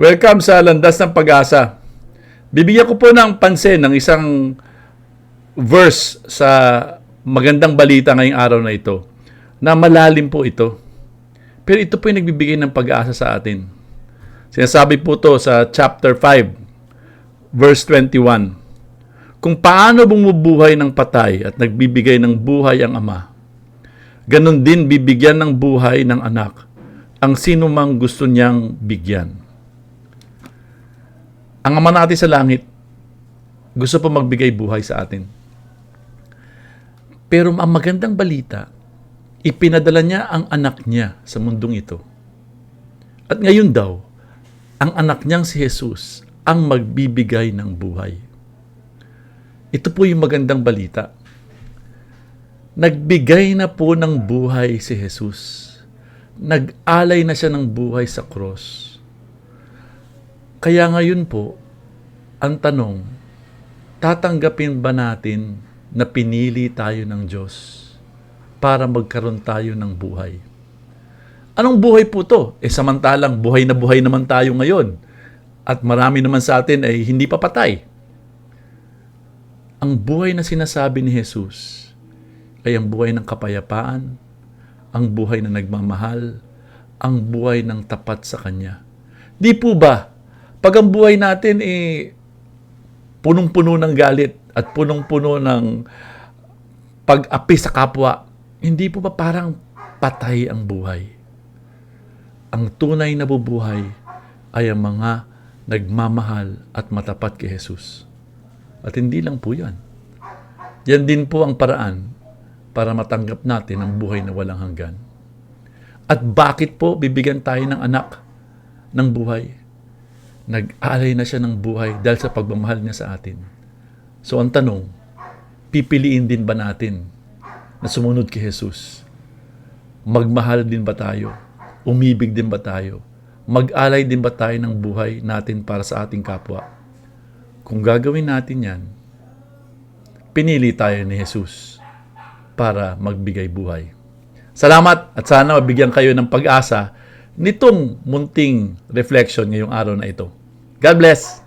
Welcome sa Landas ng Pag-asa. Bibigyan ko po ng pansin ng isang verse sa magandang balita ngayong araw na ito na malalim po ito. Pero ito po yung nagbibigay ng pag-asa sa atin. Sinasabi po to sa chapter 5, verse 21. Kung paano bumubuhay ng patay at nagbibigay ng buhay ang Ama, ganon din bibigyan ng buhay ng anak ang sino mang gusto niyang bigyan. Ang Ama natin sa langit, gusto po magbigay buhay sa atin. Pero ang magandang balita, ipinadala niya ang anak niya sa mundong ito. At ngayon daw, ang anak niyang si Jesus ang magbibigay ng buhay. Ito po yung magandang balita. Nagbigay na po ng buhay si Jesus. Nag-alay na siya ng buhay sa cross. Kaya ngayon po, ang tanong, tatanggapin ba natin na pinili tayo ng Diyos para magkaroon tayo ng buhay? Anong buhay po to? Eh samantalang buhay na buhay naman tayo ngayon. At marami naman sa atin ay hindi pa patay. Ang buhay na sinasabi ni Jesus ay ang buhay ng kapayapaan, ang buhay na nagmamahal, ang buhay ng tapat sa Kanya. Di po ba, pag ang buhay natin eh punong-puno ng galit at punong-puno ng pag-api sa kapwa, hindi po ba parang patay ang buhay? Ang tunay na bubuhay ay ang mga nagmamahal at matapat kay Jesus. At hindi lang po yan. Yan din po ang paraan para matanggap natin ang buhay na walang hanggan. At bakit po bibigyan tayo ng anak ng buhay? Nag-alay na siya ng buhay dahil sa pagmamahal niya sa atin. So ang tanong, pipiliin din ba natin na sumunod kay Jesus? Magmahal din ba tayo? Umibig din ba tayo? Mag-alay din ba tayo ng buhay natin para sa ating kapwa? Kung gagawin natin yan, pinili tayo ni Jesus para magbigay buhay. Salamat at sana mabigyan kayo ng pag-asa nitong munting reflection ngayong araw na ito. God bless!